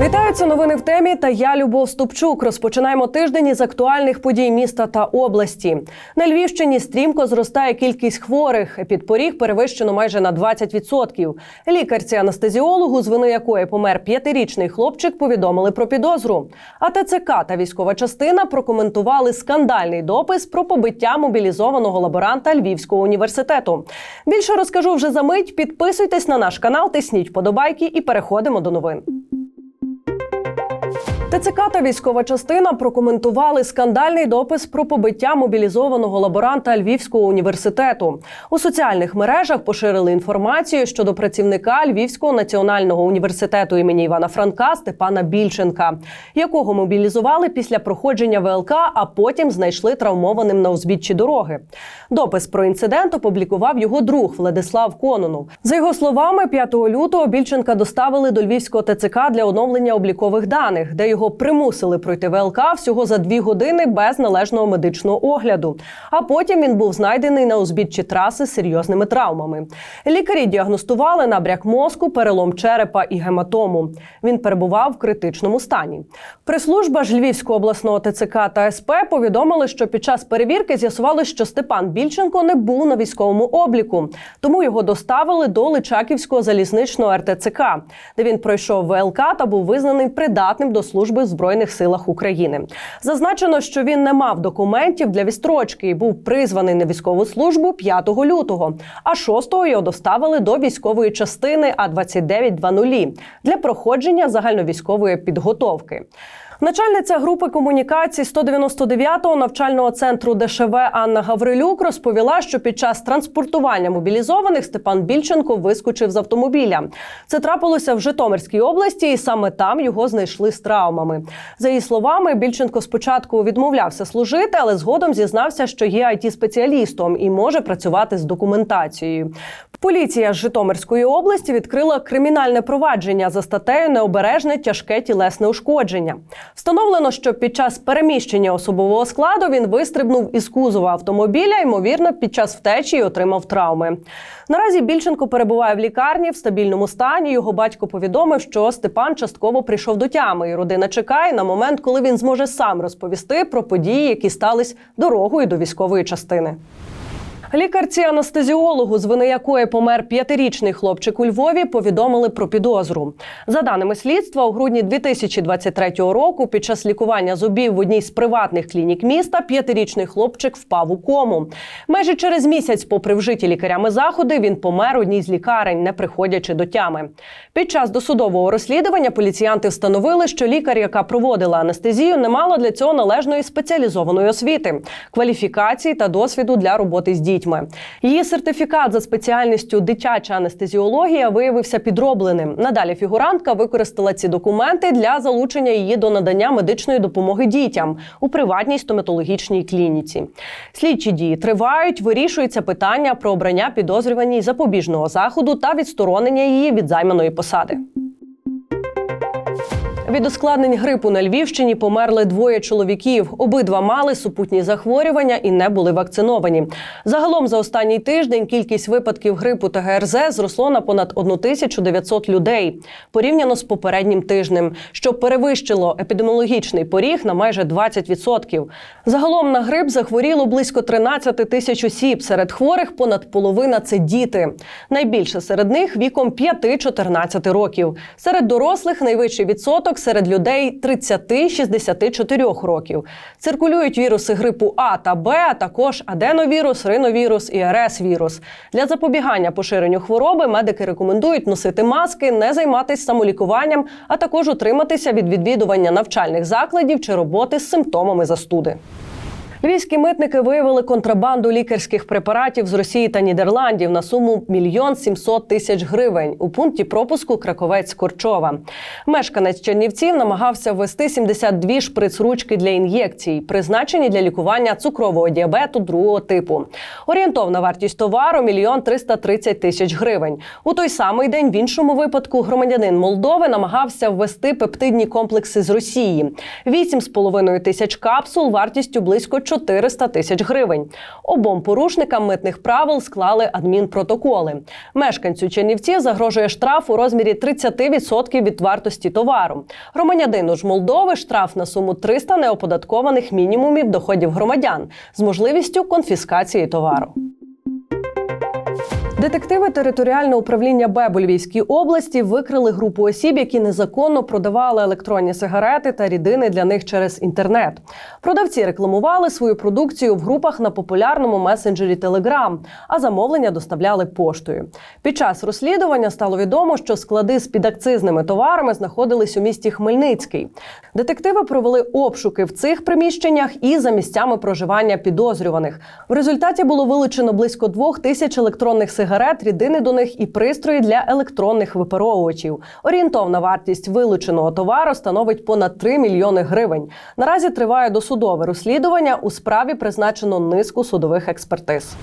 Вітаються новини в темі. Та я Любов Ступчук. Розпочинаємо тиждень із актуальних подій міста та області. На Львівщині стрімко зростає кількість хворих. Підпоріг перевищено майже на 20%. Лікарці анестезіологу, з вини якої помер п'ятирічний хлопчик, повідомили про підозру. А ТЦК та військова частина прокоментували скандальний допис про побиття мобілізованого лаборанта Львівського університету. Більше розкажу вже за мить. Підписуйтесь на наш канал, тисніть подобайки і переходимо до новин. ТЦК та військова частина прокоментували скандальний допис про побиття мобілізованого лаборанта Львівського університету. У соціальних мережах поширили інформацію щодо працівника Львівського національного університету імені Івана Франка Степана Більченка, якого мобілізували після проходження ВЛК, а потім знайшли травмованим на узбіччі дороги. Допис про інцидент опублікував його друг Владислав Кононов. За його словами, 5 лютого Більченка доставили до Львівського ТЦК для оновлення облікових даних, де його примусили пройти ВЛК всього за дві години без належного медичного огляду. А потім він був знайдений на узбіччі траси з серйозними травмами. Лікарі діагностували набряк мозку, перелом черепа і гематому. Він перебував в критичному стані. Прес-служба ж Львівського обласного ТЦК та СП повідомили, що під час перевірки з'ясували, що Степан Більченко не був на військовому обліку, тому його доставили до Личаківського залізничного РТЦК, де він пройшов ВЛК та був визнаний придатним до служби в збройних силах України. Зазначено, що він не мав документів для відстрочки і був призваний на військову службу 5 лютого, а 6-го його доставили до військової частини А 2920 для проходження загальновійськової підготовки. Начальниця групи комунікацій 199-го навчального центру ДШВ Анна Гаврилюк розповіла, що під час транспортування мобілізованих Степан Більченко вискочив з автомобіля. Це трапилося в Житомирській області, і саме там його знайшли з травмами. За її словами, Більченко спочатку відмовлявся служити, але згодом зізнався, що є it спеціалістом і може працювати з документацією. Поліція з Житомирської області відкрила кримінальне провадження за статтею необережне тяжке тілесне ушкодження. Встановлено, що під час переміщення особового складу він вистрибнув із кузова автомобіля, ймовірно, під час втечі й отримав травми. Наразі Більченко перебуває в лікарні в стабільному стані. Його батько повідомив, що Степан частково прийшов до тями, і родина чекає на момент, коли він зможе сам розповісти про події, які стались дорогою до військової частини. Лікарці анестезіологу, з вини якої помер п'ятирічний хлопчик у Львові, повідомили про підозру. За даними слідства, у грудні 2023 року, під час лікування зубів в одній з приватних клінік міста, п'ятирічний хлопчик впав у кому. Майже через місяць, попри вжиті лікарями заходи, він помер у одній з лікарень, не приходячи до тями. Під час досудового розслідування поліціянти встановили, що лікар, яка проводила анестезію, не мала для цього належної спеціалізованої освіти, кваліфікації та досвіду для роботи з дітьми. Її сертифікат за спеціальністю дитяча анестезіологія виявився підробленим. Надалі фігурантка використала ці документи для залучення її до надання медичної допомоги дітям у приватній стоматологічній клініці. Слідчі дії тривають. Вирішується питання про обрання підозрюваній запобіжного заходу та відсторонення її від займаної посади. Від ускладнень грипу на Львівщині померли двоє чоловіків. Обидва мали супутні захворювання і не були вакциновані. Загалом за останній тиждень кількість випадків грипу та ГРЗ зросло на понад 1900 людей порівняно з попереднім тижнем, що перевищило епідеміологічний поріг на майже 20%. Загалом на грип захворіло близько 13 тисяч осіб. Серед хворих понад половина це діти. Найбільше серед них віком 5-14 років. Серед дорослих найвищий відсоток серед людей 30-64 років. Циркулюють віруси грипу А та Б, а також аденовірус, риновірус і РС-вірус. Для запобігання поширенню хвороби медики рекомендують носити маски, не займатися самолікуванням, а також утриматися від відвідування навчальних закладів чи роботи з симптомами застуди. Львівські митники виявили контрабанду лікарських препаратів з Росії та Нідерландів на суму мільйон сімсот тисяч гривень у пункті пропуску Краковець Корчова. Мешканець Чернівців намагався ввести 72 шприц-ручки для ін'єкцій, призначені для лікування цукрового діабету другого типу. Орієнтовна вартість товару мільйон 330 тисяч гривень. У той самий день в іншому випадку громадянин Молдови намагався ввести пептидні комплекси з Росії. 8,5 тисяч капсул вартістю близько 400 тисяч гривень. Обом порушникам митних правил склали адмінпротоколи. Мешканцю Чернівці загрожує штраф у розмірі 30% від вартості товару. Громадянину ж Молдови штраф на суму 300 неоподаткованих мінімумів доходів громадян з можливістю конфіскації товару. Детективи територіального управління БЕБ у Львівській області викрили групу осіб, які незаконно продавали електронні сигарети та рідини для них через інтернет. Продавці рекламували свою продукцію в групах на популярному месенджері Telegram, а замовлення доставляли поштою. Під час розслідування стало відомо, що склади з підакцизними товарами знаходились у місті Хмельницький. Детективи провели обшуки в цих приміщеннях і за місцями проживання підозрюваних. В результаті було вилучено близько двох тисяч електронних сигарет, рідини до них і пристрої для електронних випаровувачів. Орієнтовна вартість вилученого товару становить понад 3 мільйони гривень. Наразі триває досудове розслідування. У справі призначено низку судових експертиз.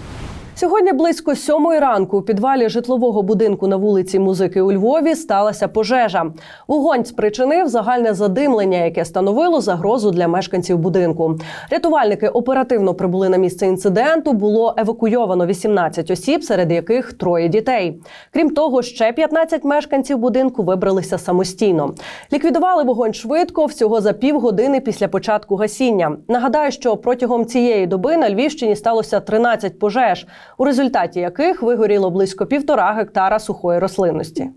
Сьогодні близько сьомої ранку у підвалі житлового будинку на вулиці Музики у Львові сталася пожежа. Вогонь спричинив загальне задимлення, яке становило загрозу для мешканців будинку. Рятувальники оперативно прибули на місце інциденту. Було евакуйовано 18 осіб, серед яких троє дітей. Крім того, ще 15 мешканців будинку вибралися самостійно. Ліквідували вогонь швидко, всього за півгодини після початку гасіння. Нагадаю, що протягом цієї доби на Львівщині сталося 13 пожеж у результаті яких вигоріло близько півтора гектара сухої рослинності.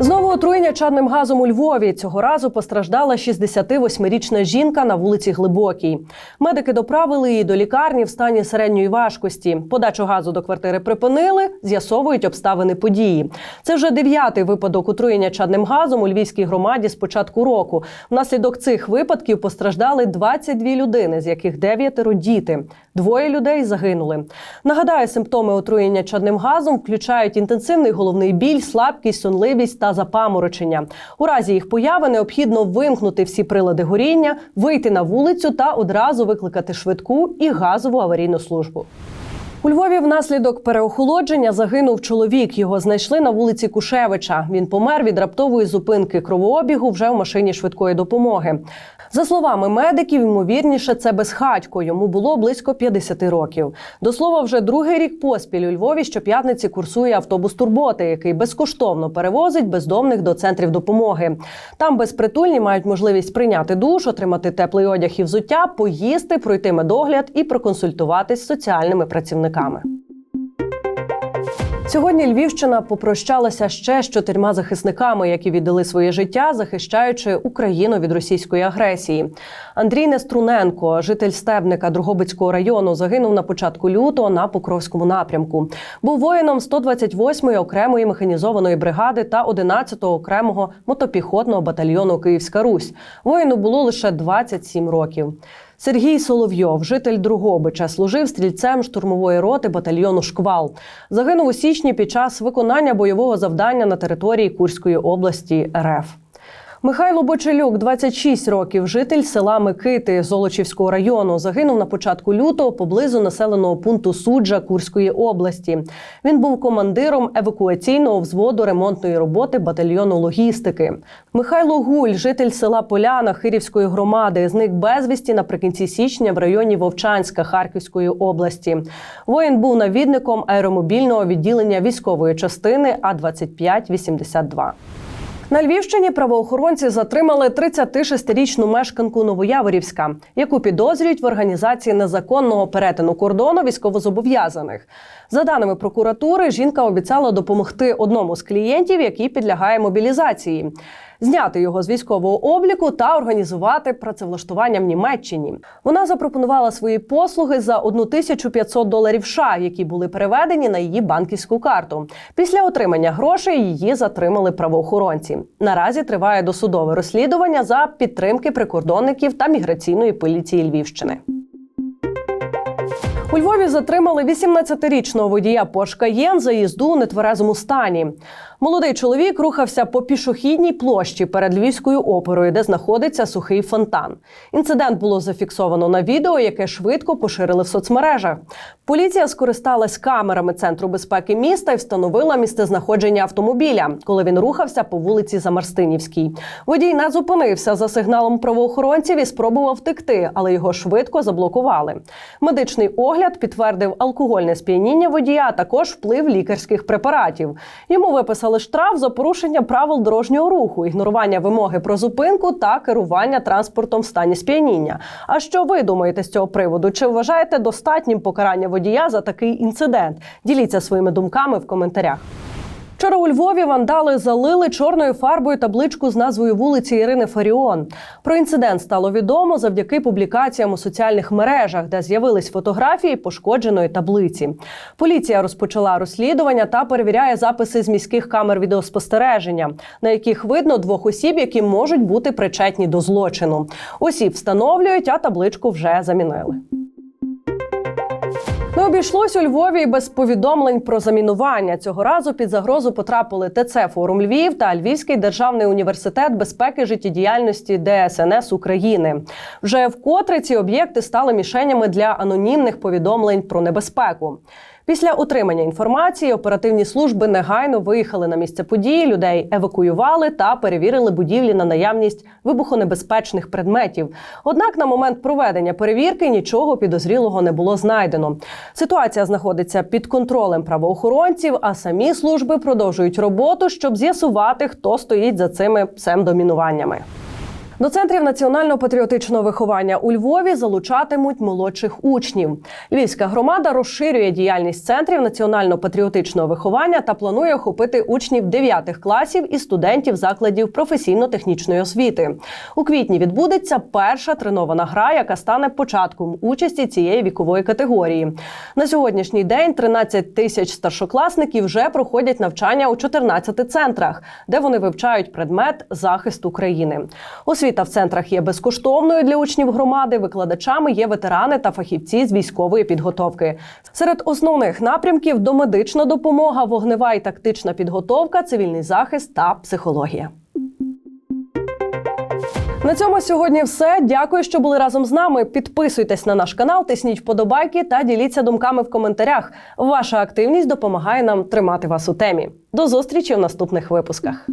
Знову отруєння чадним газом у Львові. Цього разу постраждала 68-річна жінка на вулиці Глибокій. Медики доправили її до лікарні в стані середньої важкості. Подачу газу до квартири припинили, з'ясовують обставини події. Це вже дев'ятий випадок отруєння чадним газом у львівській громаді з початку року. Внаслідок цих випадків постраждали 22 людини, з яких дев'ятеро діти. Двоє людей загинули. Нагадаю, симптоми отруєння чадним газом включають інтенсивний головний біль, слабкість, сонливість та запаморочення. У разі їх появи необхідно вимкнути всі прилади горіння, вийти на вулицю та одразу викликати швидку і газову аварійну службу. У Львові внаслідок переохолодження загинув чоловік. Його знайшли на вулиці Кушевича. Він помер від раптової зупинки кровообігу вже в машині швидкої допомоги. За словами медиків, ймовірніше це безхатько. Йому було близько 50 років. До слова, вже другий рік поспіль у Львові щоп'ятниці курсує автобус турботи, який безкоштовно перевозить бездомних до центрів допомоги. Там безпритульні мають можливість прийняти душ, отримати теплий одяг і взуття, поїсти, пройти медогляд і проконсультуватись з соціальними працівниками. Сьогодні Львівщина попрощалася ще з чотирма захисниками, які віддали своє життя, захищаючи Україну від російської агресії. Андрій Неструненко, житель Стебника Другобицького району, загинув на початку лютого на Покровському напрямку. Був воїном 128-ї окремої механізованої бригади та 11-го окремого мотопіхотного батальйону Київська Русь. Воїну було лише 27 років. Сергій Соловйов, житель Другобича, служив стрільцем штурмової роти батальйону Шквал. Загинув у січні під час виконання бойового завдання на території Курської області РФ. Михайло Бочелюк, 26 років, житель села Микити Золочівського району, загинув на початку лютого поблизу населеного пункту Суджа Курської області. Він був командиром евакуаційного взводу ремонтної роботи батальйону логістики. Михайло Гуль, житель села Поляна Хирівської громади, зник безвісті наприкінці січня в районі Вовчанська Харківської області. Воїн був навідником аеромобільного відділення військової частини А 2582 на Львівщині правоохоронці затримали 36-річну мешканку Новояворівська, яку підозрюють в організації незаконного перетину кордону військовозобов'язаних. За даними прокуратури, жінка обіцяла допомогти одному з клієнтів, який підлягає мобілізації. Зняти його з військового обліку та організувати працевлаштування в Німеччині. Вона запропонувала свої послуги за 1500 доларів США, які були переведені на її банківську карту. Після отримання грошей її затримали правоохоронці. Наразі триває досудове розслідування за підтримки прикордонників та міграційної поліції Львівщини. У Львові затримали 18-річного водія Cayenne за їзду у нетверезому стані. Молодий чоловік рухався по пішохідній площі перед львівською оперою, де знаходиться сухий фонтан. Інцидент було зафіксовано на відео, яке швидко поширили в соцмережах. Поліція скористалась камерами центру безпеки міста і встановила місцезнаходження автомобіля, коли він рухався по вулиці Замарстинівській. Водій не зупинився за сигналом правоохоронців і спробував втекти, але його швидко заблокували. Медичний огляд підтвердив алкогольне сп'яніння водія, а також вплив лікарських препаратів. Йому виписали штраф за порушення правил дорожнього руху, ігнорування вимоги про зупинку та керування транспортом в стані сп'яніння. А що ви думаєте з цього приводу? Чи вважаєте достатнім покарання водія за такий інцидент? Діліться своїми думками в коментарях. Вчора у Львові вандали залили чорною фарбою табличку з назвою вулиці Ірини Фаріон. Про інцидент стало відомо завдяки публікаціям у соціальних мережах, де з'явились фотографії пошкодженої таблиці. Поліція розпочала розслідування та перевіряє записи з міських камер відеоспостереження, на яких видно двох осіб, які можуть бути причетні до злочину. Осіб встановлюють, а табличку вже замінили. Не обійшлось у Львові без повідомлень про замінування. Цього разу під загрозу потрапили ТЦ Форум Львів та Львівський державний університет безпеки життєдіяльності ДСНС України. Вже вкотре ці об'єкти стали мішенями для анонімних повідомлень про небезпеку. Після отримання інформації оперативні служби негайно виїхали на місце події, людей евакуювали та перевірили будівлі на наявність вибухонебезпечних предметів. Однак на момент проведення перевірки нічого підозрілого не було знайдено. Ситуація знаходиться під контролем правоохоронців, а самі служби продовжують роботу, щоб з'ясувати, хто стоїть за цими псевдомінуваннями. До центрів національно-патріотичного виховання у Львові залучатимуть молодших учнів. Львівська громада розширює діяльність центрів національно-патріотичного виховання та планує охопити учнів 9 класів і студентів закладів професійно-технічної освіти. У квітні відбудеться перша тренована гра, яка стане початком участі цієї вікової категорії. На сьогоднішній день 13 тисяч старшокласників вже проходять навчання у 14 центрах, де вони вивчають предмет захист України. Освіта в центрах є безкоштовною для учнів громади. Викладачами є ветерани та фахівці з військової підготовки. Серед основних напрямків домедична допомога, вогнева і тактична підготовка, цивільний захист та психологія. На цьому сьогодні все. Дякую, що були разом з нами. Підписуйтесь на наш канал, тисніть вподобайки та діліться думками в коментарях. Ваша активність допомагає нам тримати вас у темі. До зустрічі в наступних випусках.